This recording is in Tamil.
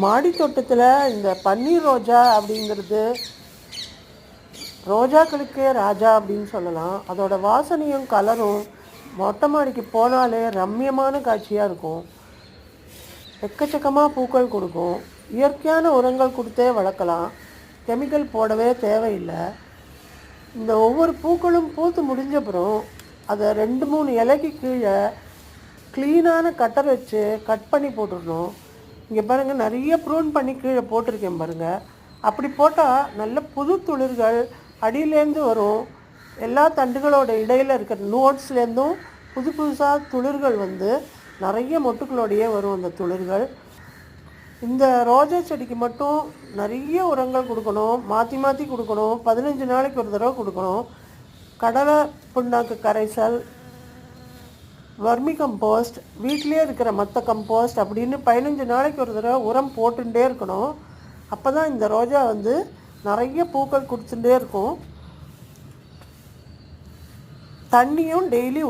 மாடி தோட்டத்தில் இந்த பன்னீர் ரோஜா அப்படிங்கிறது ரோஜாக்களுக்கே ராஜா அப்படின்னு சொல்லலாம். அதோட வாசனையும் கலரும் மொட்டை மாடிக்கு போனாலே ரம்மியமான காட்சியாக இருக்கும். எக்கச்சக்கமாக பூக்கள் கொடுக்கும். இயற்கையான உரங்கள் கொடுத்தே வளர்க்கலாம். கெமிக்கல் போடவே தேவையில்லை. இந்த ஒவ்வொரு பூக்களும் பூத்து முடிஞ்சப்புறம் அதை ரெண்டு மூணு இலைக்கு கீழே க்ளீனான கட்டர் வச்சு கட் பண்ணி போட்டுடணும். இங்கே பாருங்கள் நிறைய ப்ரூன் பண்ணி கீழே போட்டிருக்கேன் பாருங்கள் அப்படி போட்டால் நல்ல புது துளிர்கள் அடியிலேருந்து வரும். எல்லா தண்டுகளோட இடையில் இருக்கிற நோட்ஸ்லேருந்தும் புது புதுசாக துளிர்கள் வந்து நிறைய மொட்டுக்களோடையே வரும் அந்த துளிர்கள். இந்த ரோஜா செடிக்கு மட்டும் நிறைய உரங்கள் கொடுக்கணும். மாற்றி மாற்றி கொடுக்கணும். பதினஞ்சு நாளைக்கு ஒரு தடவை கொடுக்கணும். கடலை புண்ணாக்கு கரைசல் வர்மி கம்போஸ்ட் வீட்டிலே இருக்கிற மற்ற கம்போஸ்ட் அப்படின்னு பதினஞ்சு நாளைக்கு ஒரு தடவை உரம் போட்டுகிட்டே இருக்கணும். அப்போ தான் இந்த ரோஜா வந்து நிறைய பூக்கள் கொடுத்துட்டே இருக்கும். தண்ணியும் டெய்லி